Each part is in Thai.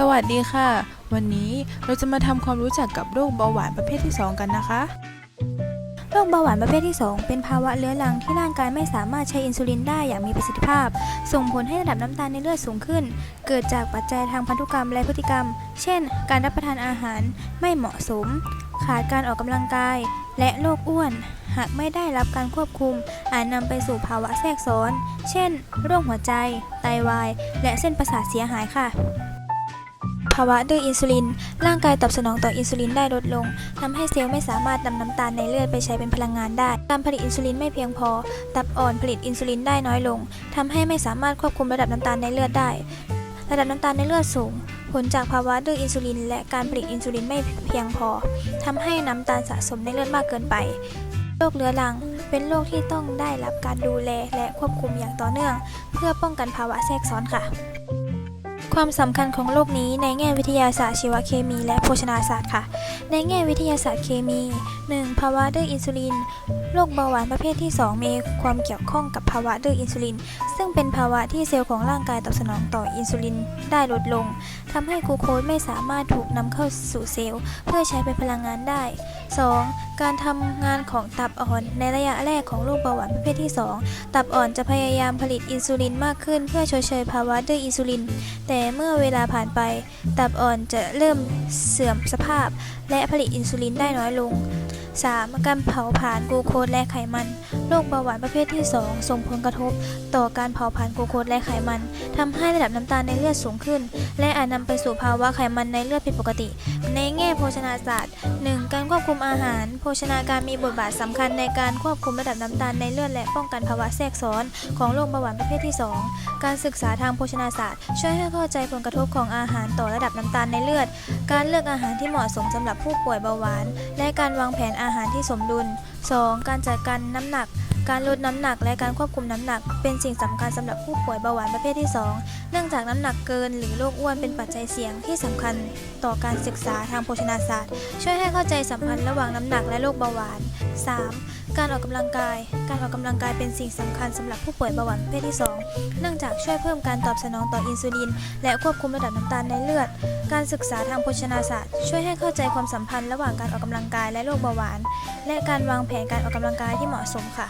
สวัสดีค่ะ วันนี้เราจะมาทำความรู้จักกับโรคเบาหวานประเภทที่ 2 กันนะคะ โรคเบาหวานประเภทที่ 2 เป็นภาวะเรื้อรังที่ร่างกายไม่สามารถใช้อินซูลินได้อย่างมีประสิทธิภาพ ส่งผลให้ระดับน้ำตาลในเลือดสูงขึ้น เกิดจากปัจจัยทางพันธุกรรมและพฤติกรรม เช่น การรับประทานอาหารไม่เหมาะสม ขาดการออกกำลังกาย และโรคอ้วน หากไม่ได้รับการควบคุม อาจนำไปสู่ภาวะแทรกซ้อน เช่น โรคหัวใจ ไตวาย และเส้นประสาทเสียหายค่ะ ภาวะดื้ออินซูลิน ร่างกายตอบสนองต่ออินซูลินได้ลดลงทำให้เซลล์ไม่สามารถนำน้ำตาลในเลือดไปใช้เป็นพลังงานได้ การผลิตอินซูลินไม่เพียงพอ ตับอ่อนผลิตอินซูลินได้น้อยลงทำให้ไม่สามารถควบคุมระดับน้ำตาลในเลือดได้ ระดับน้ำตาลในเลือดสูง ผลจากภาวะดื้ออินซูลิน และการผลิตอินซูลินไม่เพียงพอทำให้น้ำตาลสะสมในเลือดมากเกินไป โรคเรื้อรังเป็นโรคที่ต้องได้รับการดูแลและควบคุมอย่างต่อเนื่อง เพื่อป้องกันภาวะแทรกซ้อนค่ะ ความสำคัญของโรคนี้ในแง่วิทยาศาสตร์ชีวเคมี และโภชนาศาสตร์ค่ะ ในแง่วิทยาศาสตร์เคมี 1. ภาวะดื้ออินซูลิน โรคเบาหวานประเภทที่ 2 มีความเกี่ยวข้องกับภาวะดื้ออินซูลิน ซึ่งเป็นภาวะที่เซลล์ของร่างกายตอบสนองต่ออินซูลินได้ลดลงทำให้กูโคสไม่สามารถถูกนำเข้าสู่เซลล์ เพื่อใช้เป็นพลังงานได้ 2. การทำงานของตับอ่อนในระยะแรกของโรคเบาหวานประเภทที่ 2 ตับอ่อนจะพยายามผลิตอินซูลินมากขึ้นเพื่อชดเชยภาวะดื้ออินซูลิน แต่เมื่อเวลาผ่านไป ตับอ่อนจะเริ่มเสื่อมสภาพ และผลิตอินซูลินได้น้อยลง 3. การเผาผลาญกลูโคสและไขมันโรคเบาหวานประเภทที่ 2 ส่งผลกระทบ ต่อการเผาผลาญกลูโคสและไขมันทำให้ระดับน้ำตาลในเลือดสูงขึ้น และอาจนำไปสู่ภาวะไขมันในเลือดผิดปกติ ในแง่โภชนาศาสตร์ 1. การควบคุมอาหาร โภชนาการมีบทบาทสำคัญในการควบคุมระดับน้ำตาลในเลือดและป้องกันภาวะแทรกซ้อนของโรคเบาหวานประเภทที่ 2 การศึกษาทางโภชนาศาสตร์ ช่วยให้เข้าใจผลกระทบของอาหารต่อระดับน้ำตาลในเลือด การเลือกอาหารที่เหมาะสมสำหรับผู้ป่วยเบาหวาน และการวางแผนอาหารที่สมดุล 2. การจัดการน้ำหนัก การลดน้ำหนักและการควบคุมน้ำหนัก เป็นสิ่งสำคัญสำหรับผู้ป่วยเบาหวานประเภทที่ 2 เนื่องจากน้ำหนักเกินหรือโรคอ้วนเป็นปัจจัยเสี่ยงที่สำคัญต่อการศึกษาทางโภชนาศาสตร์ ช่วยให้เข้าใจสัมพันธ์ระหว่างน้ำหนักและโรคเบาหวาน 3. การออกกำลังกาย การออกกำลังกายเป็นสิ่งสำคัญสำหรับผู้ป่วยเบาหวานประเภทที่ 2 เนื่องจากช่วยเพิ่มการตอบสนองต่ออินซูลิน และควบคุมระดับน้ำตาลในเลือด การศึกษาทางโภชนาศาสตร์ ช่วยให้เข้าใจความสัมพันธ์ระหว่างการออกกำลังกายและโรคเบาหวาน และการวางแผนการออกกำลังกายที่เหมาะสมค่ะ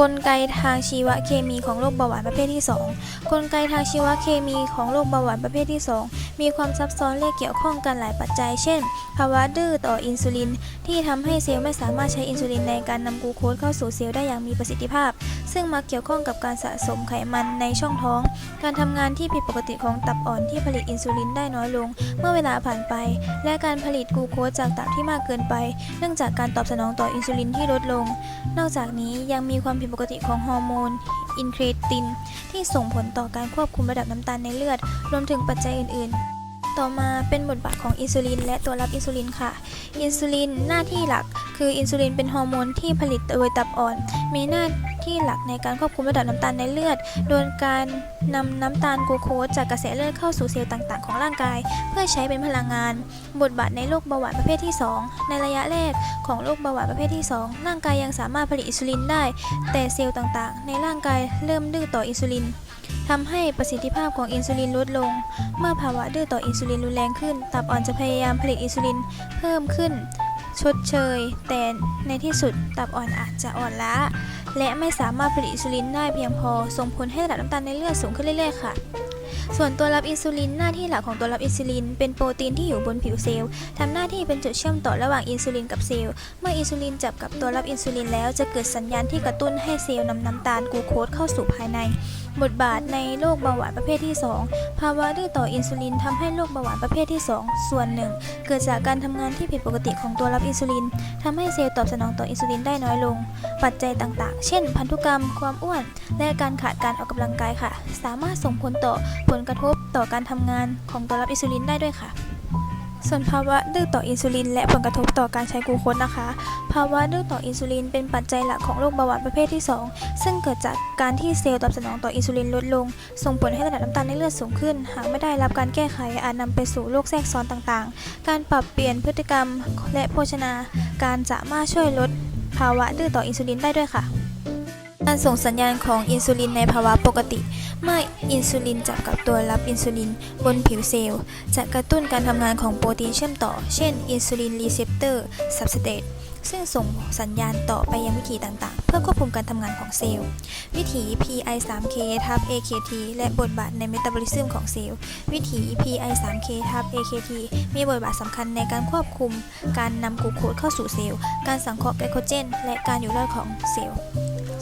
กลไกทางชีวเคมีของโรคเบาหวานประเภทที่ 2 กลไกทางชีวเคมีของโรคเบาหวานประเภทที่ 2 มีความซับซ้อนและเกี่ยวข้องกันหลายปัจจัย เช่น ภาวะดื้อต่ออินซูลิน ที่ทำให้เซลล์ไม่สามารถใช้อินซูลินในการนำกลูโคสเข้าสู่เซลล์ได้อย่างมีประสิทธิภาพ ซึ่งมาเกี่ยวข้องกับการสะสมไขมันในช่องท้อง การทำงานที่ผิดปกติของตับอ่อนที่ผลิตอินซูลินได้น้อยลง เมื่อเวลาผ่านไป และการผลิตกลูโคสจากตับที่มากเกินไป เนื่องจากการตอบสนองต่ออินซูลินที่ลดลง นอกจากนี้ยังมีความผิดปกติของฮอร์โมนอินเครติน ที่ส่งผลต่อการควบคุมระดับน้ำตาลในเลือด รวมถึงปัจจัยอื่น ๆ ต่อมาเป็นบทบาทของอินซูลินและตัวรับอินซูลินค่ะ อินซูลินหน้าที่หลักคืออินซูลินเป็นฮอร์โมนที่ผลิตโดยตับอ่อน มีหน้าที่หลักในการควบคุมระดับน้ำตาลในเลือด โดยการนำน้ำตาลกลูโคสจากกระแสเลือดเข้าสู่เซลล์ต่างๆ ของร่างกาย เพื่อใช้เป็นพลังงาน บทบาทในโรคเบาหวานประเภทที่ 2 ในระยะแรกของโรคเบาหวานประเภทที่ 2 ร่างกายยังสามารถผลิตอินซูลินได้ แต่เซลล์ต่างๆ ในร่างกายเริ่มดื้อต่ออินซูลิน ทำให้ประสิทธิภาพของอินซูลินลดลง เมื่อภาวะดื้อต่ออินซูลินรุนแรงขึ้น ตับอ่อนจะพยายามผลิตอินซูลินเพิ่มขึ้น ชดเชย แต่ในที่สุดตับอ่อนอาจจะอ่อนล้า และไม่สามารถผลิตอินซูลินได้เพียงพอ ส่งผลให้ระดับน้ำตาลในเลือดสูงขึ้นเรื่อยๆ ค่ะ ส่วนตัวรับอินซูลินหน้าที่หลักของตัวรับอินซูลิน เป็นโปรตีนที่อยู่บนผิวเซลล์ทำหน้าที่เป็นจุดเชื่อมต่อระหว่างอินซูลินกับเซลล์ เมื่ออินซูลินจับกับตัวรับอินซูลินแล้วจะเกิดสัญญาณที่กระตุ้นให้เซลล์นำน้ำตาลกลูโคสเข้าสู่ภายใน บทบาทในโรคเบาหวานประเภทที่ 2 ภาวะดื้อต่ออินซูลินทำให้โรคเบาหวานประเภทที่ 2 ส่วนหนึ่ง เกิดจากการทำงานที่ผิดปกติของตัวรับอินซูลินทำให้เซลล์ตอบสนองต่ออินซูลินได้น้อยลง ปัจจัยต่างๆ เช่น พันธุกรรม ความอ้วน และการขาดการออกกำลังกายค่ะ สามารถส่งผลต่อผลกระทบต่อการทำงานของตัวรับอินซูลินได้ด้วยค่ะ ส่วนภาวะดื้อต่ออินซูลินและผลกระทบต่อการใช้กลูโคสนะคะ ภาวะดื้อต่ออินซูลินเป็นปัจจัยหลักของโรคเบาหวานประเภทที่ 2 ซึ่งเกิดจากการที่เซลล์ตอบสนองต่ออินซูลินลดลง ส่งผลให้ระดับน้ำตาลในเลือดสูงขึ้น หากไม่ได้รับการแก้ไขอาจนำไปสู่โรคแทรกซ้อนต่างๆ การปรับเปลี่ยนพฤติกรรมและโภชนา การสามารถช่วยลดภาวะดื้อต่ออินซูลินได้ด้วยค่ะ การส่งสัญญาณของอินซูลินในภาวะปกติ เมื่ออินซูลินจับกับตัวรับอินซูลินบนผิวเซลล์จะกระตุ้นการทำงานของโปรตีนเชื่อมต่อ เช่นอินซูลินรีเซปเตอร์ซับสเตตซึ่งส่งสัญญาณต่อไปยังวิถีต่างๆ เพื่อควบคุมการทำงานของเซลล์ วิถี PI3K ทับ AKT และบทบาทในเมตาบอลิซึมของเซลล์ วิถี PI3K ทับ AKT มีบทบาทสำคัญในการควบคุม การนำกลูโคสเข้าสู่เซลล์ การสังเคราะห์ไกลโคเจน และการอยู่รอดของเซลล์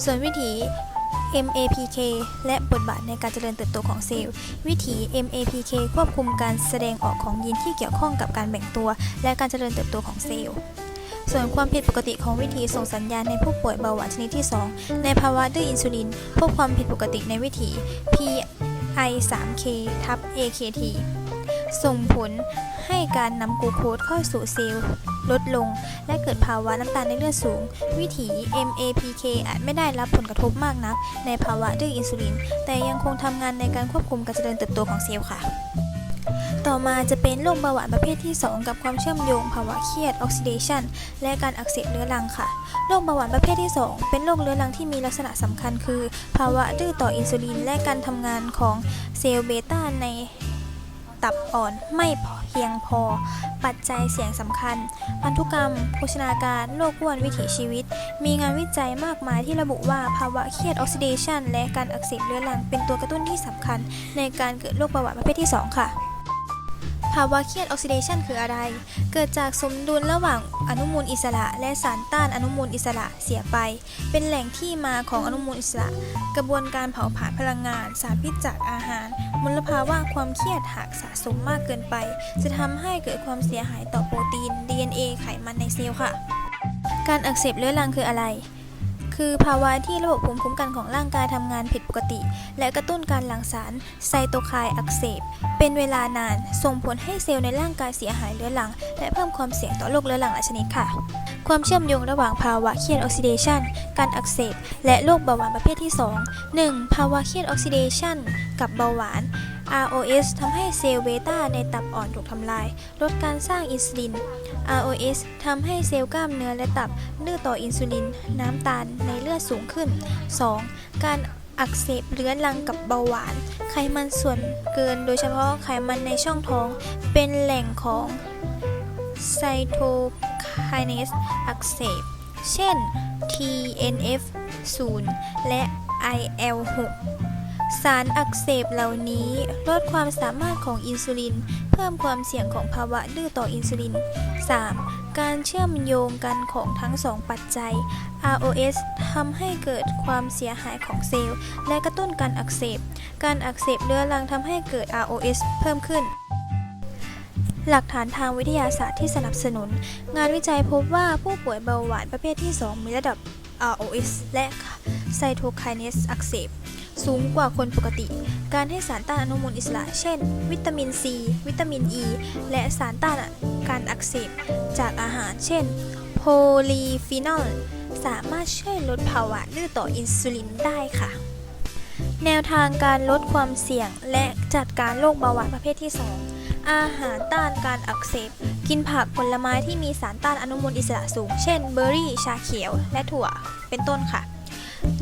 ส่วนวิถี MAPK และบทบาทในการเจริญเติบโตของเซลล์ วิถี MAPK ควบคุมการแสดงออกของยีนที่เกี่ยวข้องกับการแบ่งตัว และการเจริญเติบโตของเซลล์ ส่วนความผิดปกติของวิธีส่งสัญญาณในผู้ป่วยเบาหวานชนิดที่ 2 ในภาวะดื้ออินซูลิน พบความผิดปกติในวิถี PI3K ทับ AKT ส่งผลให้การนำกลูโคสเข้าสู่เซลล์ ลดลง และเกิดภาวะน้ำตาลในเลือดสูง วิถี MAPK อาจไม่ได้รับผลกระทบมากนัก ในภาวะดื้ออินซูลิน แต่ยังคงทำงานในการควบคุมการเจริญเติบโตของเซลล์ค่ะต่อมาจะเป็นโรคเบาหวานประเภทที่ 2 กับความเชื่อมโยงภาวะเครียดออกซิเดชันและการอักเสบเรื้อรังค่ะ โรคเบาหวานประเภทที่ 2 เป็นโรคเรื้อรังที่มีลักษณะสำคัญคือ ภาวะดื้อต่ออินซูลิน และการทำงานของเซลล์เบต้าใน ตับอ่อนไม่เพียงพอ ปัจจัยเสี่ยงสำคัญ พันธุกรรม โภชนาการโรคอ้วนวิถีชีวิต มีงานวิจัยมากมายที่ระบุว่าภาวะเครียดออกซิเดชันและการอักเสบเรื้อรังเป็นตัวกระตุ้นที่สำคัญ ในการเกิดโรคเบาหวานประเภทที่ 2 ค่ะ ภาวะเครียดออกซิเดชันคืออะไร เกิดจากสมดุลระหว่างอนุมูลอิสระ และสารต้านอนุมูลอิสระเสียไป เป็นแหล่งที่มาของอนุมูลอิสระ กระบวนการเผาผลาญพลังงาน สารพิษจากอาหาร มลภาวะความเครียดหากสะสมมากเกินไป จะทำให้เกิดความเสียหายต่อโปรตีน DNA ไขมันในเซลล์ค่ะ การอักเสบเรื้อรังคืออะไร คือภาวะที่ระบบภูมิคุ้มกันของร่างกายทำงานผิดปกติ และกระตุ้นการหลั่งสารไซโตไคน์อักเสบ เป็นเวลานาน ส่งผลให้เซลล์ในร่างกายเสียหายเรื้อรัง และเพิ่มความเสี่ยงต่อโรคเรื้อรังหลายชนิดค่ะ ความเชื่อมโยงระหว่างภาวะเครียดออกซิเดชันการอักเสบ และโรคเบาหวานประเภทที่ 2 1. ภาวะเครียดออกซิเดชันกับเบาหวาน ROS ทำให้เซลล์เบต้าในตับอ่อนถูกทำลาย ลดการสร้างอินซูลิน ROS ทำให้เซลล์กล้ามเนื้อและตับดื้อต่ออินซูลิน น้ำตาลในเลือดสูงขึ้น 2. การอักเสบเรื้อรังกับเบาหวาน ไขมันส่วนเกินโดยเฉพาะไขมันในช่องท้อง เป็นแหล่งของไซโตไคเนสอักเสบ เช่น TNF 0และ IL 6 สารอักเสบเหล่านี้ลดความสามารถของอินซูลิน เพิ่มความเสี่ยงของภาวะดื้อต่ออินซูลิน 3. การเชื่อมโยงกันของทั้งสองปัจจัย ROS ทำให้เกิดความเสียหายของเซลล์ และกระตุ้นการอักเสบ การอักเสบเรื้อรังทำให้เกิด ROS เพิ่มขึ้นหลักฐานทางวิทยาศาสตร์ที่สนับสนุน งานวิจัยพบว่าผู้ป่วยเบาหวานประเภทที่ 2 มีระดับ ROS และไซโตไคเนสอักเสบ สูงกว่าคนปกติ การให้สารต้านอนุมูลอิสระ เช่น วิตามินซีวิตามินอ e, ีและสารต้านการอักเสบจากอาหาร เช่น โพลีฟีนอล สามารถช่วยลดภาวะดื้อต่ออินซูลินได้ค่ะ แนวทางการลดความเสี่ยงและจัดการโรคเบาหวานประเภทที่ 2 อาหารต้านการอักเสบ กินผักผลไม้ที่มีสารต้านอนุมูลอิสระสูง เช่นเบอร์รี่ ชาเขียว และถั่ว เป็นต้นค่ะ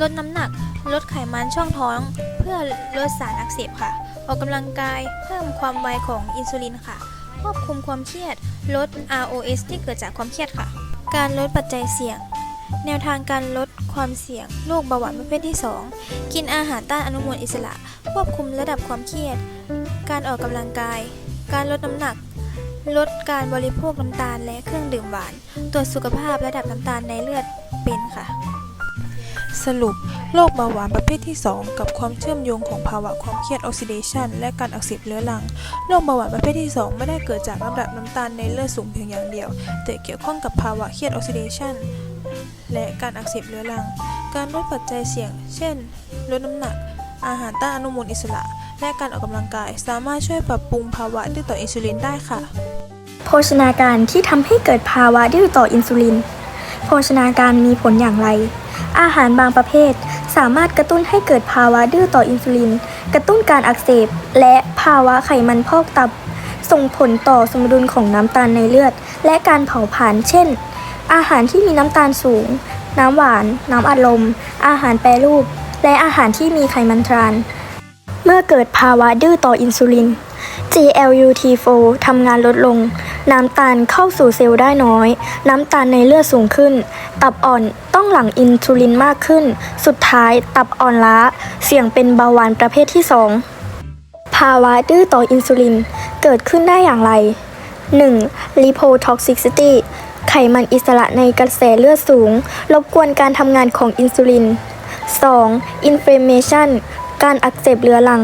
ลดน้ำหนัก ลดไขมันช่องท้อง เพื่อลดสารอักเสบค่ะ ออกกำลังกาย เพิ่มความไวของอินซูลินค่ะ ควบคุมความเครียด ลด ROS ที่เกิดจากความเครียดค่ะ การลดปัจจัยเสี่ยง แนวทางการลดความเสี่ยงโรคเบาหวานประเภทที่ 2 กินอาหารต้านอนุมูลอิสระ ควบคุมระดับความเครียด การออกกำลังกาย การลดน้ำหนักลดการบริโภคน้ำตาลและเครื่องดื่มหวาน ตรวจสุขภาพระดับน้ำตาลในเลือดเป็นค่ะ สรุป โรคเบาหวานประเภทที่ 2 กับความเชื่อมโยงของภาวะความเครียดออกซิเดชันและการอักเสบเรื้อรัง โรคเบาหวานประเภทที่ 2 ไม่ได้เกิดจากระดับน้ำตาลในเลือดสูงเพียงอย่างเดียว แต่เกี่ยวข้องกับภาวะเครียดออกซิเดชันและการอักเสบเรื้อรัง การลดปัจจัยเสี่ยง เช่น ลดน้ำหนัก อาหารต้านอนุมูลอิสระ และการออกกำลังกาย สามารถช่วยปรับปรุงภาวะดื้อต่ออินซูลินได้ค่ะ โภชนาการที่ทำให้เกิดภาวะดื้อต่ออินซูลิน โภชนาการมีผลอย่างไร อาหารบางประเภท สามารถกระตุ้นให้เกิดภาวะดื้อต่ออินซูลิน กระตุ้นการอักเสบ และภาวะไขมันพอกตับ ส่งผลต่อสมดุลของน้ำตาลในเลือด และการเผาผลาญเช่น อาหารที่มีน้ำตาลสูง น้ำหวาน น้ำอัดลม อาหารแปรรูป และอาหารที่มีไขมันทราน เมื่อเกิดภาวะดื้อต่ออินซูลิน GLUT4 ทำงานลดลง น้ำตาลเข้าสู่เซลล์ได้น้อย น้ำตาลในเลือดสูงขึ้น ตับอ่อนต้องหลั่งอินซูลินมากขึ้น สุดท้ายตับอ่อนล้า เสี่ยงเป็นเบาหวานประเภทที่ 2 ภาวะดื้อต่ออินซูลินเกิดขึ้นได้อย่างไร 1. lipotoxicity ไขมันอิสระในกระแสเลือดสูง รบกวนการทำงานของอินซูลิน 2. inflammation การอักเสบเรื้อรัง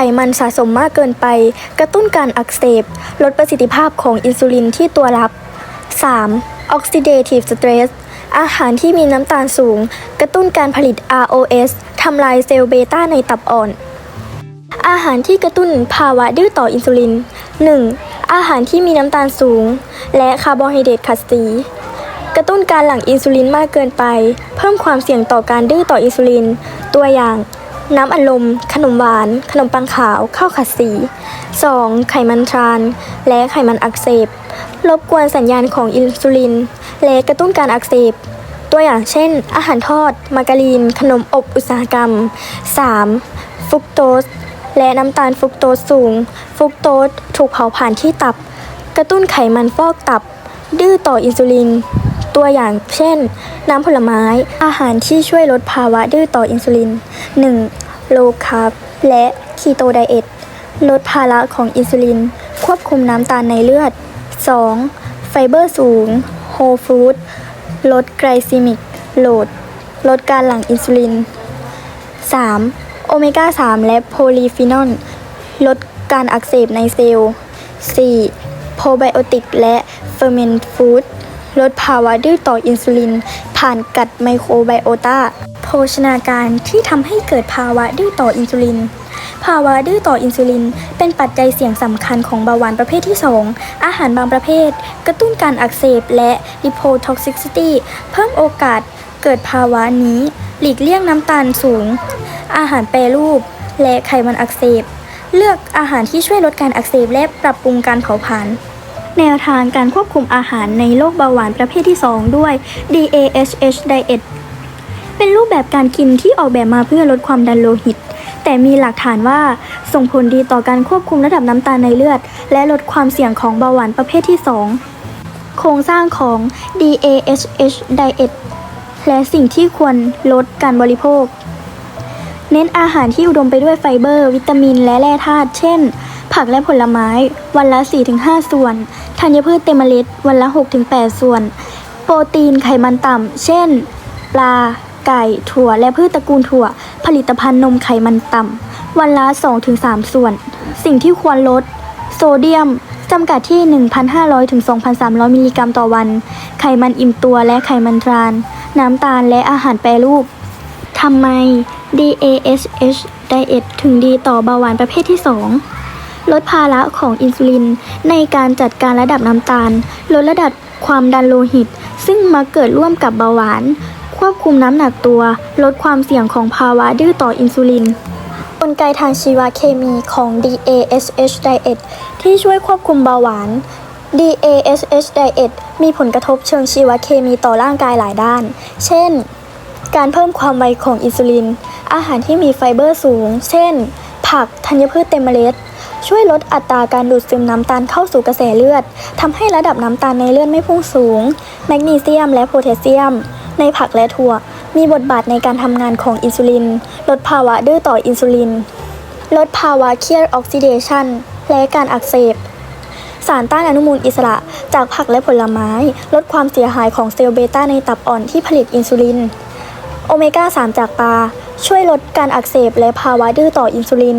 ไขมันสะสมมากเกินไป กระตุ้นการอักเสบ ลดประสิทธิภาพของอินซูลินที่ตัวรับ 3. oxidative stress อาหารที่มีน้ำตาลสูง กระตุ้นการผลิต ROS ทำลายเซลล์เบต้าในตับอ่อน อาหารที่กระตุ้นภาวะดื้อต่ออินซูลิน 1. อาหารที่มีน้ำตาลสูง และคาร์โบไฮเดรตขัดสีกระตุ้นการหลั่งอินซูลินมากเกินไป เพิ่มความเสี่ยงต่อการดื้อต่ออินซูลิน ตัวอย่าง น้ำอัดลม ขนมหวาน ขนมปังขาว ข้าวขัดสี 2. ไขมันทราน และไขมันอักเสบ รบกวนสัญญาณของอินซูลิน และกระตุ้นการอักเสบ ตัวอย่างเช่น อาหารทอด มาการีน ขนมอบอุตสาหกรรม 3. ฟรุกโตส และน้ำตาลฟรุกโตสสูง ฟรุกโตสถูกเผาผลาญที่ตับ กระตุ้นไขมันฟอกตับ ดื้อต่ออินซูลิน ตัวอย่างเช่น น้ำผลไม้ อาหารที่ช่วยลดภาวะดื้อต่ออินซูลิน 1. โลคาร์บและคีโตไดเอทลดภาระของอินซูลิน ควบคุมน้ำตาลในเลือด 2. ไฟเบอร์สูงโฮลฟรุตลดไกลซีมิกโหลด ลดการหลั่งอินซูลิน 3. โอเมก้า 3 และโพลีฟีนอลลดการอักเสบในเซลล์ 4. โพไบโอติกและเฟอร์เมนต์ฟู้ด ลดภาวะดื้อต่ออินซูลิน ผ่านกัดไมโครไบโอตาโภชนาการที่ทำให้เกิดภาวะดื้อต่ออินซูลิน ภาวะดื้อต่ออินซูลิน เป็นปัจจัยเสี่ยงสำคัญของเบาหวานประเภทที่ 2 อาหารบางประเภท กระตุ้นการอักเสบและ lipotoxicity เพิ่มโอกาสเกิดภาวะนี้ หลีกเลี่ยงน้ำตาลสูง อาหารแปรรูป และไขมันอักเสบ เลือกอาหารที่ช่วยลดการอักเสบและปรับปรุงการเผาผลาญ แนวทางการควบคุมอาหารในโรคเบาหวานประเภทที่ 2 ด้วย DASH Diet เป็นรูปแบบการกินที่ออกแบบมาเพื่อลดความดันโลหิต แต่มีหลักฐานว่าส่งผลดีต่อการควบคุมระดับน้ำตาลในเลือด และลดความเสี่ยงของเบาหวานประเภทที่ 2 โครงสร้างของ DASH Diet และสิ่งที่ควรลดการบริโภค เน้นอาหารที่อุดมไปด้วยไฟเบอร์ วิตามิน และแร่ธาตุเช่น ผักและผลไม้ วันละ 4-5 ส่วน ธัญพืชเต็มเมล็ด วันละ 6-8 ส่วน โปรตีนไขมันต่ำ เช่น ปลา ไก่ ถั่ว และพืชตระกูลถั่ว ผลิตภัณฑ์นมไขมันต่ำ วันละ 2-3 ส่วน สิ่งที่ควรลด โซเดียม จำกัดที่ 1,500ถึง2,300 มิลลิกรัมต่อวัน ไขมันอิ่มตัวและไขมันทราน น้ำตาลและอาหารแปรรูปทำไม DASH Diet ถึงดีต่อเบาหวานประเภทที่ 2 ลดภาระของอินซูลิน ในการจัดการระดับน้ำตาล ลดระดับความดันโลหิต ซึ่งมักเกิดร่วมกับเบาหวาน ควบคุมน้ำหนักตัว ลดความเสี่ยงของภาวะดื้อต่ออินซูลินกลไกทางชีวเคมีของ DASH Diet ที่ช่วยควบคุมเบาหวาน DASH Diet มีผลกระทบเชิงชีวเคมีต่อร่างกายหลายด้าน เช่น การเพิ่มความไวของอินซูลิน อาหารที่มีไฟเบอร์สูง เช่น ผัก ธัญพืชเต็มเมล็ด ช่วยลดอัตราการดูดซึมน้ำตาลเข้าสู่กระแสเลือดทำให้ระดับน้ำตาลในเลือดไม่พุ่งสูง แมกนีเซียมและโพแทสเซียม ในผักและถั่ว มีบทบาทในการทำงานของอินซูลิน ลดภาวะดื้อต่ออินซูลิน ลดภาวะเครียดออกซิเดชันและการอักเสบสารต้านอนุมูลอิสระจากผักและผลไม้ ลดความเสียหายของเซลล์เบต้าในตับอ่อนที่ผลิตอินซูลิน โอเมก้า 3 จากปลาช่วยลดการอักเสบและภาวะดื้อต่ออินซูลิน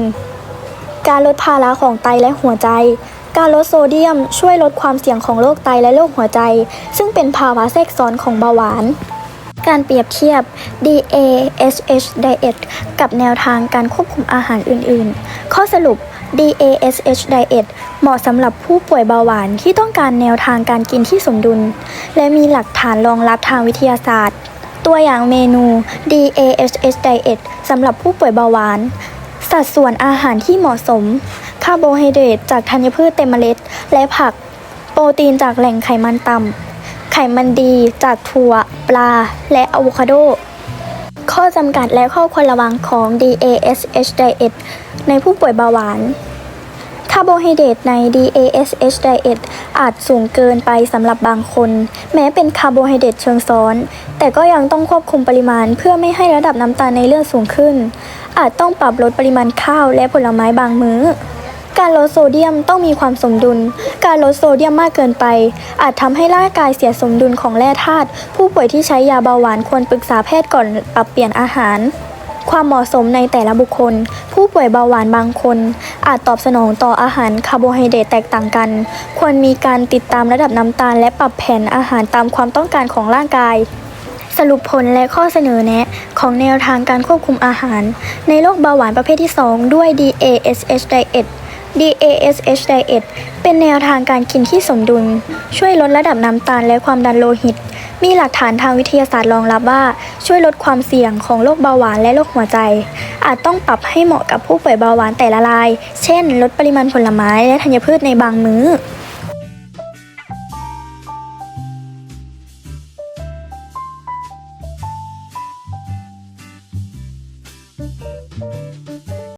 การลดภาระของไตและหัวใจ การลดโซเดียมช่วยลดความเสี่ยงของโรคไตและโรคหัวใจ ซึ่งเป็นภาวะแทรกซ้อนของเบาหวาน การเปรียบเทียบ DASH Diet กับแนวทางการควบคุมอาหารอื่นๆ ข้อสรุป DASH Diet เหมาะสำหรับผู้ป่วยเบาหวานที่ต้องการแนวทางการกินที่สมดุล และมีหลักฐานรองรับทางวิทยาศาสตร์ ตัวอย่างเมนู DASH Diet สำหรับผู้ป่วยเบาหวาน สัดส่วนอาหารที่เหมาะสม คาร์โบไฮเดรตจากธัญพืชเต็มเมล็ด และผัก โปรตีนจากแหล่งไขมันต่ำ ไขมันดีจากถั่ว ปลา และอะโวคาโด ข้อจำกัดและข้อควรระวังของ DASH diet ในผู้ป่วยเบาหวาน คาร์โบไฮเดรตใน DASH diet อาจสูงเกินไปสำหรับบางคน แม้เป็นคาร์โบไฮเดรตเชิงซ้อน แต่ก็ยังต้องควบคุมปริมาณ เพื่อไม่ให้ระดับน้ำตาลในเลือดสูงขึ้น อาจต้องปรับลดปริมาณข้าวและผลไม้บางมื้อ การลดโซเดียมต้องมีความสมดุล การลดโซเดียมมากเกินไป อาจทำให้ร่างกายเสียสมดุลของแร่ธาตุผู้ป่วยที่ใช้ยาเบาหวานควรปรึกษาแพทย์ก่อนปรับเปลี่ยนอาหาร ความเหมาะสมในแต่ละบุคคล ผู้ป่วยเบาหวานบางคน อาจตอบสนองต่ออาหารคาร์โบไฮเดรตแตกต่างกัน ควรมีการติดตามระดับน้ำตาล และปรับแผนอาหารตามความต้องการของร่างกาย สรุปผลและข้อเสนอแนะ ของแนวทางการควบคุมอาหาร ในโรคเบาหวานประเภทที่ 2 ด้วย DASH diet DASH diet เป็นแนวทางการกินที่สมดุล ช่วยลดระดับน้ำตาลและความดันโลหิต มีหลักฐานทางวิทยาศาสตร์รองรับว่า ช่วยลดความเสี่ยงของโรคเบาหวานและโรคหัวใจ อาจต้องปรับให้เหมาะกับผู้ป่วยเบาหวานแต่ละราย เช่น ลดปริมาณผลไม้และธัญพืชในบางมื้อ